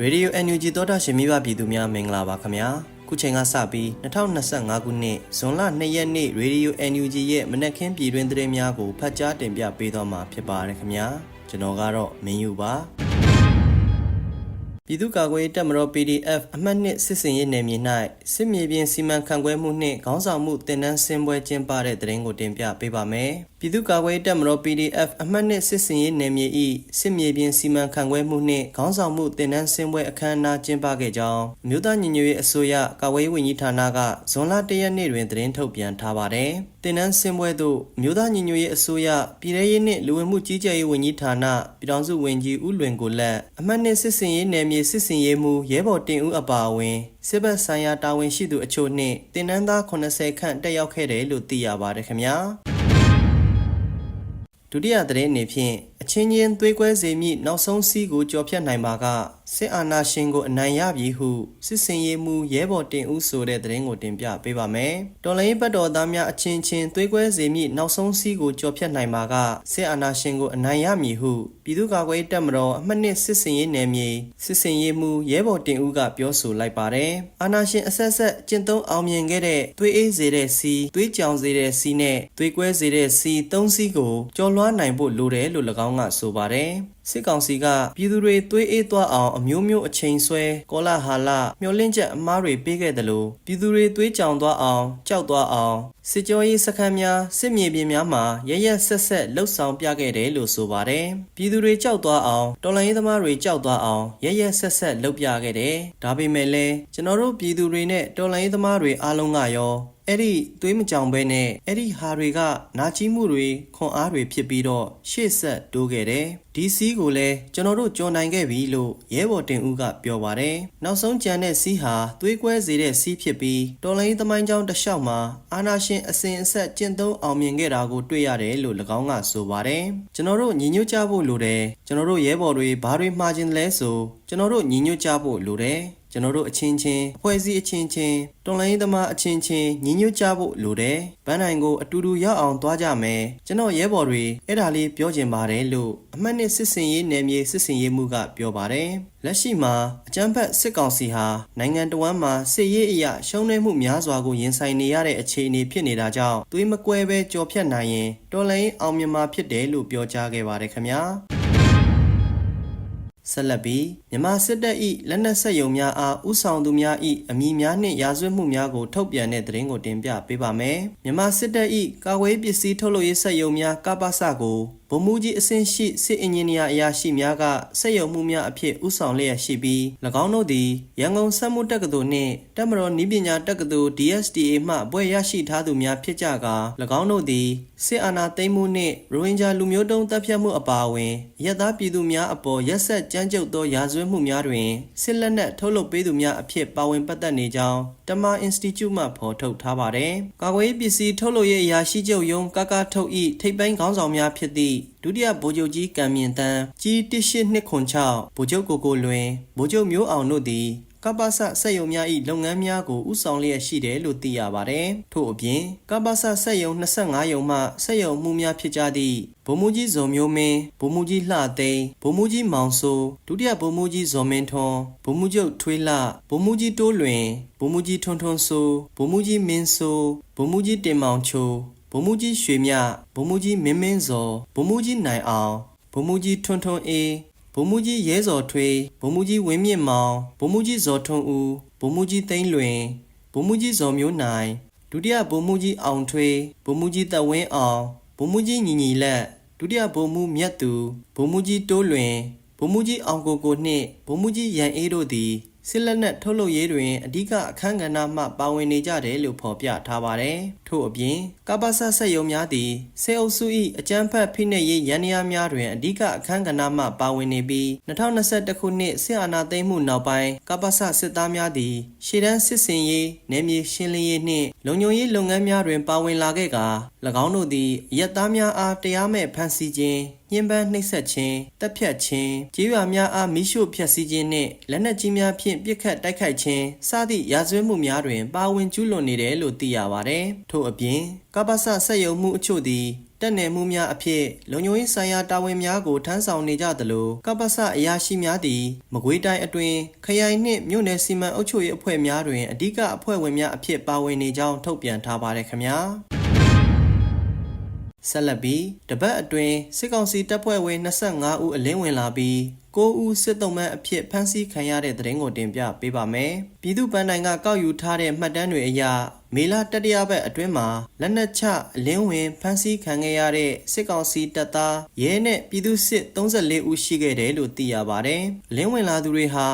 ရေဒီယို NUG သောတာရှင်မိဘပြည်သူများမင်္ဂလာပါခင်ဗျာခုချိန်ကစပြီး2025ခုနှစ်ဇွန်လ2ရက်နေ့ရေဒီယို NUG ရဲ့မနက်ခင်းပြည်တွင်သတင်းများကိုဖတ်ကြားတင်ပြပေးသွားမှာဖြစ်ပါတယ်ခင်ဗျာကျွန်တော်ကတော့မင်းယူပါပြည်သူ့ကာကွယ်ရေးတပ်မတော် PDF အမှတ်နှစ်စစ်စင်ရေးနယ်မြေ၌စစ်မြေပြင်စီမံခန့်ခွဲမှုနှင့်ခေါင်းဆောင်မှုတင်နန်းစင်ပွဲကျင်းပတဲ့တဲ့ရင်ကိုတင်ပြပေးပါမယ်။ ပြည်သူ့ကာကွယ်ရေးတပ်မတော် PDF အမှတ်နှစ်စစ်စင်ရေးနယ်မြေ၏စစ်မြေပြင်စီမံခန့်ခွဲမှုနှင့်ခေါင်းဆောင်မှုတင်နန်းစင်ပွဲအခမ်းအနားကျင်းပခဲ့ကြောင်းမြို့သားညီညွတ်ရေးအစိုးရကာကွယ်ရေးဝန်ကြီးဌာနကဇွန်လ၁ရက်နေ့တွင်သတင်းထုတ်ပြန်ထားပါတယ်။တင်နန်းစင်ပွဲသို့မြို့သားညီညွတ်ရေးအစိုးရပြည်ထရေးနှင့်လူဝင်မှုကြီးကြပ်ရေးဝန်ကြီးဌာနပြည်ထောင်စုဝန်ကြီးဦးလွင်ကိုလက်အမှတ်နှစ်စစ်စင်ရေးနယ်မြေစစ်စင်ရေးမှူးရဲဘော်တင်ဦးအပါအဝင်စစ်ဘက်ဆိုင်ရာတာဝန်ရှိသူအချို့နှင့်တင်နန်းသား80ခန့်တက်ရောက်ခဲ့တယ်လို့သိရပါတယ်ခင်ဗျာ ဒုတိယသတင်းအနေဖြင့်အချင်းချင်းသွေးကွဲစေမည့်နောက်ဆုံးစီးကိုကြော်ဖြတ်နိုင်ပါကစစ်အာဏာရှင်ကိုအနိုင်ရပြီဟုစစ်စင်ရေးမှူးရဲဘော်တင်ဦးဆိုတဲ့သတင်းကိုတင်ပြပေးပါမယ်။တော်လိုင်းဘတ်တော်သားများအချင်းချင်းသွေးကွဲစေမည့်နောက်ဆုံးစီးကိုကြော်ဖြတ်နိုင်ပါကစစ်အာဏာရှင်ကိုအနိုင်ရမည်ဟုပြည်သူ့ကာကွယ်ရေးတပ်မတော်အမှတ်နှစ်စစ်စင်ရေးနယ်မြေစစ်စင်ရေးမှူးရဲဘော်တင်ဦးကပြောဆိုလိုက်ပါတယ်။အာဏာရှင်အဆက်ဆက်ကျင့်သုံးအောင်မြင်ခဲ့တဲ့သွေးအေးစေတဲ့စီသွေးကြောင်စေတဲ့စီနဲ့သွေးကွဲစေတဲ့စီသုံးစီးကိုကြော်လွှားနိုင်ဖို့လိုတယ်လို့၎င်းကဆိုပါတယ်။ စစ်ကောင်စီကပြည်သူတွေသွေးအေးသွားအောင်အမျိုးမျိုးအချိန်ဆွဲကောလာဟာလမျောလင့်ချက်အမားတွေပေးခဲ့တယ်လို့ပြည်သူတွေသွေးကြောင်သွားအောင်ကြောက်သွားအောင်စစ်ကြောရေးစခန်းများစစ်မြေပြင်များမှာရရက်ဆက်ဆက်လှုပ်ဆောင်ပြခဲ့တယ်လို့ဆိုပါတယ်။ပြည်သူတွေကြောက်သွားအောင်တော်လှန်ရေးသမားတွေကြောက်သွားအောင်ရရက်ဆက်ဆက်လှုပ်ပြခဲ့တယ်။ဒါပေမဲ့လည်းကျွန်တော်တို့ပြည်သူတွေနဲ့တော်လှန်ရေးသမားတွေအားလုံးကရော အဲ့ဒီသွေးမကြောင်ပဲနဲ့အဲ့ဒီဟာတွေကနာကျင်မှုတွေခွန်အားတွေဖြစ်ပြီးတော့ရှေ့ဆက်တိုးခဲ့တယ်ဒီစီးကိုလည်းကျွန်တော်တို့ကြော်နိုင်ခဲ့ပြီလို့ရဲဘော်တင်ဦးကပြောပါတယ်နောက်ဆုံးကြံတဲ့စီးဟာသွေးကွဲစေတဲ့စီးဖြစ်ပြီးတော်လိုင်းသမိုင်းကြောင်းတစ်လျှောက်မှာအာနာရှင်အစဉ်အဆက်ကျင့်သုံးအောင်မြင်ခဲ့တာကိုတွေ့ရတယ်လို့၎င်းကဆိုပါတယ်ကျွန်တော်တို့ညီညွတ်ကြဖို့လိုတယ်ကျွန်တော်တို့ရဲဘော်တွေဘာတွေမှားခြင်းလဲဆိုကျွန်တော်တို့ညီညွတ်ကြဖို့လိုတယ် ကျွန်တော်တို့အချင်းချင်းအဖွဲ့အစည်းအချင်းချင်းတော်လိုင်းသမားအချင်းချင်းညီညွတ်ကြဖို့လိုတယ်။ဗန်းနိုင်ကိုအတူတူရောက်အောင်သွားကြမယ်။ကျွန်တော်ရဲဘော်တွေအဲ့ဒါလေးပြောချင်ပါတယ်လို့အမှတ်နှစ်စစ်စင်ရေးနယ်မြေစစ်စင်ရေးမှုကပြောပါတယ်။လက်ရှိမှာအကြမ်းဖက်စစ်ကောင်စီဟာနိုင်ငံတော်ဝန်မှာစစ်ရေးအရာရှုံးနိမ့်မှုများစွာကိုရင်ဆိုင်နေရတဲ့အခြေအနေဖြစ်နေတာကြောင့်သွေးမကွဲပဲကြော်ဖြတ်နိုင်ရင်တော်လိုင်းအောင်မြင်မှာဖြစ်တယ်လို့ပြောကြားခဲ့ပါတယ်ခင်ဗျာ။ ဆက်လက်ပြီးမြန်မာစစ်တပ်၏လက်နက်ဆက်ယုံများအားဥဆောင်သူများ၏အမည်များနှင့်ရာဇဝတ်မှုများကိုထုတ်ပြန်တဲ့သတင်းကိုတင်ပြပေးပါမယ်။မြန်မာစစ်တပ်၏ကာကွယ်ရေးပစ္စည်းထုတ်လုပ်ရေးဆက်ယုံများကပ္ပစကို ဗိုလ်မှူးကြီးအဆင့်ရှိစစ်အင်ဂျင်နီယာအရာရှိများကဆက်ယုံမှုများအဖြစ်ဥဆောင်လျက်ရှိပြီး၎င်းတို့သည်ရန်ကုန်စက်မှုတက္ကသိုလ်နှင့်တပ်မတော်နည်းပညာတက္ကသိုလ် DSTA မှဘွဲ့ရရှိထားသူများဖြစ်ကြကာ၎င်းတို့သည်စစ်အာဏာသိမ်းမှုနှင့်ရိုဟင်ဂျာလူမျိုးတုံးတပ်ဖြတ်မှုအပါအဝင်ရက်သားပြည်သူများအပေါ်ရက်ဆက်ကြမ်းကြုတ်သောရာဇဝတ်မှုများတွင်စစ်လက်နက်ထုတ်လုပ်ပေးသူများအဖြစ်ပါဝင်ပတ်သက်နေကြောင်းတမန်အင်စတီကျုမှဖော်ထုတ်ထားပါသည်။ကာကွယ်ရေးပစ္စည်းထုတ်လုပ်ရေးအရာရှိချုပ်ယုံကာကာထုတ်၏ထိပ်ပိုင်းခေါင်းဆောင်များဖြစ်သည့်ဒုတိယဗိုလ်ချုပ်ကြီးကံမြင့်တန်းကြီး18206ဗိုလ်ချုပ်ကိုကိုလွင်ဗိုလ်ချုပ်မျိုးအောင်တို့သည်ကပ္ပစစက်ယုံများ၏လုပ်ငန်းများကိုဥဆောင်လျက်ရှိတယ်လို့သိရပါတယ်။ထို့အပြင်ကပ္ပစစက်ယုံ25ယုံမှစက်ယုံမှုများဖြစ်ကြသည့်ဗိုလ်မှူးကြီးဇော်မျိုးမင်းဗိုလ်မှူးကြီးလှသိန်းဗိုလ်မှူးကြီးမောင်စိုးဒုတိယဗိုလ်မှူးကြီးဇော်မင်းထွန်းဗိုလ်မှူးချုပ်ထွေးလှဗိုလ်မှူးကြီးတိုးလွင်ဗိုလ်မှူးကြီးထွန်းထွန်းစိုးဗိုလ်မှူးကြီးမင်းစိုးဗိုလ်မှူးကြီးတင်မောင်ချို ဗိုလ်မှူးကြီးရွှေမြဗိုလ်မှူးကြီးမင်းမင်းဇော်ဗိုလ်မှူးကြီးနိုင်အောင်ဗိုလ်မှူးကြီးထွန်းထွန်းအေးဗိုလ်မှူးကြီးရဲစော်ထွေးဗိုလ်မှူးကြီးဝင်းမြင့်မောင်ဗိုလ်မှူးကြီးဇော်ထွန်းဦးဗိုလ်မှူးကြီးသိန်းလွင်ဗိုလ်မှူးကြီးဇော်မျိုးနိုင်ဒုတိယဗိုလ်မှူးကြီးအောင်ထွေးဗိုလ်မှူးကြီးတဝင်းအောင်ဗိုလ်မှူးကြီးညီညီလက်ဒုတိယဗိုလ်မှူးမြတ်သူဗိုလ်မှူးကြီးတိုးလွင်ဗိုလ်မှူးကြီးအောင်ကိုကိုနှင့်ဗိုလ်မှူးကြီးရန်အေးတို့သည် စစ်လက်နက်ထုတ်လုပ်ရေးတွင်အဓိကအခမ်းကဏ္ဍမှပါဝင်နေကြတယ်လို့ဖော်ပြထားပါတယ်။ထို့အပြင်ကပ္ပဆဆက်ယုံများသည်စေအုပ်စု၏အကြမ်းဖက်ဖိနှိပ်ရေးရန်ရာများတွင်အဓိကအခမ်းကဏ္ဍမှပါဝင်နေပြီး2021ခုနှစ်စစ်အာဏာသိမ်းမှုနောက်ပိုင်းကပ္ပဆစစ်သားများသည်ရှေ့တန်းစစ်စင်ရေးနယ်မြေရှင်းလင်းရေးနှင့်လုံခြုံရေးလုပ်ငန်းများတွင်ပါဝင်လာခဲ့ကာ၎င်းတို့သည်ရက်သားများအားတရားမဲ့ဖမ်းဆီးခြင်း ညှဉ်းပန်းနှိပ်စက်ခြင်းတပ်ဖြတ်ခြင်းကြေးရွာများအားမိရှို့ဖျက်ဆီးခြင်းနှင့်လက်နက်ကြီးများဖြင့်ပစ်ခတ်တိုက်ခိုက်ခြင်းစသည့်ရာဇဝတ်မှုများတွင် ပါဝင်ကျူးလွန်နေတယ်လို့သိရပါသည်ထို့အပြင်ကပ္ပစဆက်ယုံမှုအချို့သည်တတက်နယ်မှုများအဖြစ်လုံခြုံရေးဆိုင်ရာတာဝန်များကိုထမ်းဆောင်နေကြသလိုကပ္ပစအရာရှိများသည်မကွေးတိုင်းအတွင်းခရိုင်နှင့်မြို့နယ်စီမံအုပ်ချုပ်ရေးအဖွဲ့များတွင်အဓိကအဖွဲ့ဝင်များအဖြစ်ပါဝင်နေကြောင်းထုတ်ပြန်ထားပါတယ်ခင်ဗျာ ဆက်လက်ပြီးတပတ်အတွင်းစစ်ကောင်စီတပ်ဖွဲ့ဝင်25ဦးအလင်းဝင်လာပြီး9ဦးစစ်တုံးမန်းအဖြစ်ဖမ်းဆီးခံရတဲ့တဲ့ရင်ကိုတင်ပြပေးပါမယ်။ပြည်သူ့ပန်းတိုင်ကကောက်ယူထားတဲ့မှတ်တမ်းတွေအရမေလတတိယပတ်အတွင်းမှာလက်နက်ချအလင်းဝင်ဖမ်းဆီးခံခဲ့ရတဲ့စစ်ကောင်စီတပ်သားရဲနဲ့ပြည်သူစစ်34ဦးရှိခဲ့တယ်လို့သိရပါတယ်။အလင်းဝင်လာသူတွေဟာ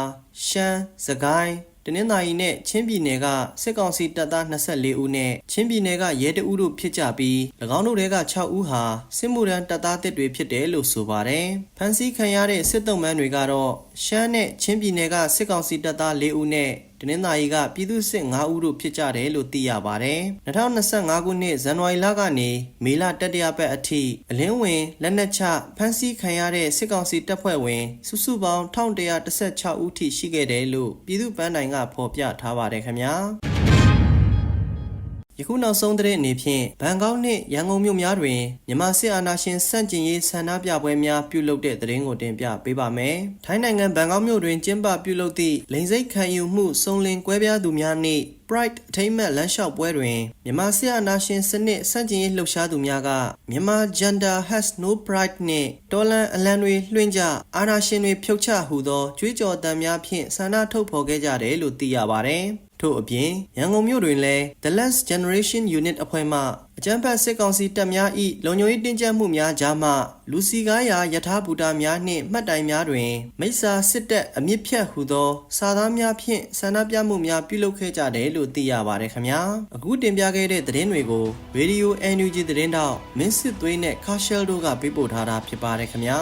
ရှမ်း၊စကိုင်း တနင်္သာရီနဲ့ချင်းပြည်နယ်ကစစ်ကောင်စီတပ်သား24ဦးနဲ့ချင်းပြည်နယ်ကရဲတအုပ်တို့ဖြစ်ကြပြီး၎င်းတို့ထဲက6ဦးဟာစစ်မှုထမ်းတပ်သားတစ်တွေဖြစ်တယ်လို့ဆိုပါတယ်။ဖမ်းဆီးခံရတဲ့စစ်တုံးမန်းတွေကတော့ရှမ်းနဲ့ချင်းပြည်နယ်ကစစ်ကောင်စီတပ်သား4ဦးနဲ့ တနင်္သာရီကပြည်သူ့စစ်9ဦးတို့ဖြစ်ကြတယ်လို့သိရပါတယ်။2025ခုနှစ်ဇန်နဝါရီလကနေမေလတတိယပတ်အထိအလင်းဝင်လက်နက်ချဖမ်းဆီးခံရတဲ့စစ်ကောင်စီတပ်ဖွဲ့ဝင် စုစုပေါင်း1116ဦးထိရှိခဲ့တယ်လို့ပြည်သူ့ပန်းတိုင်ကဖော်ပြထားပါတယ်ခင်ဗျာ။ ယခုနောက်ဆုံးသတင်းအနေဖြင့်ဘန်ကောက်နှင့်ရန်ကုန်မြို့များတွင်မြန်မာစစ်အာဏာရှင်စန့်ကျင်ရေးဆန္ဒပြပွဲများပြုလုပ်တဲ့သတင်းကိုတင်ပြပေးပါမယ်။ထိုင်းနိုင်ငံဘန်ကောက်မြို့တွင်ကျင်းပပြုလုပ်သည့်လိန်စိတ်ခံယူမှုစုံလင်ကွဲပြားသူများနှင့် Pride အထိမ်းအမှတ်လမ်းလျှောက်ပွဲတွင်မြန်မာစစ်အာဏာရှင်စနစ်စန့်ကျင်ရေးလှုပ်ရှားသူများကမြန်မာ Gender has no pride နှင့်တော်လန်အလံတွေလွှင့်ကြအာဏာရှင်တွေဖြုတ်ချဟူသောကြွေးကြော်သံများဖြင့်ဆန္ဒထုတ်ဖော်ခဲ့ကြတယ်လို့သိရပါတယ်။ ထို့အပြင်ရန်ကုန်မြို့တွင်လည်း The Last Generation Unit အဖွဲ့မှအကြမ်းဖက်စစ်ကောင်စီတပ်များ၏လုံခြုံရေးတင်းကျပ်မှုများကြားမှလူစီကားရာယထာဘူတာများနှင့်မှတ်တိုင်များတွင် မိစ္ဆာစစ်တပ်အမြင့်ဖြတ်ဟူသော စာသားများဖြင့်ဆန္ဒပြမှုများပြုလုပ်ခဲ့ကြတယ်လို့သိရပါတယ်ခင်ဗျာအခုတင်ပြခဲ့တဲ့သတင်းတွေကို Radio NUG သတင်းတောက်မင်းစစ်သွေးနဲ့ Cashel တို့ကပေးပို့ထားတာဖြစ်ပါတယ်ခင်ဗျာ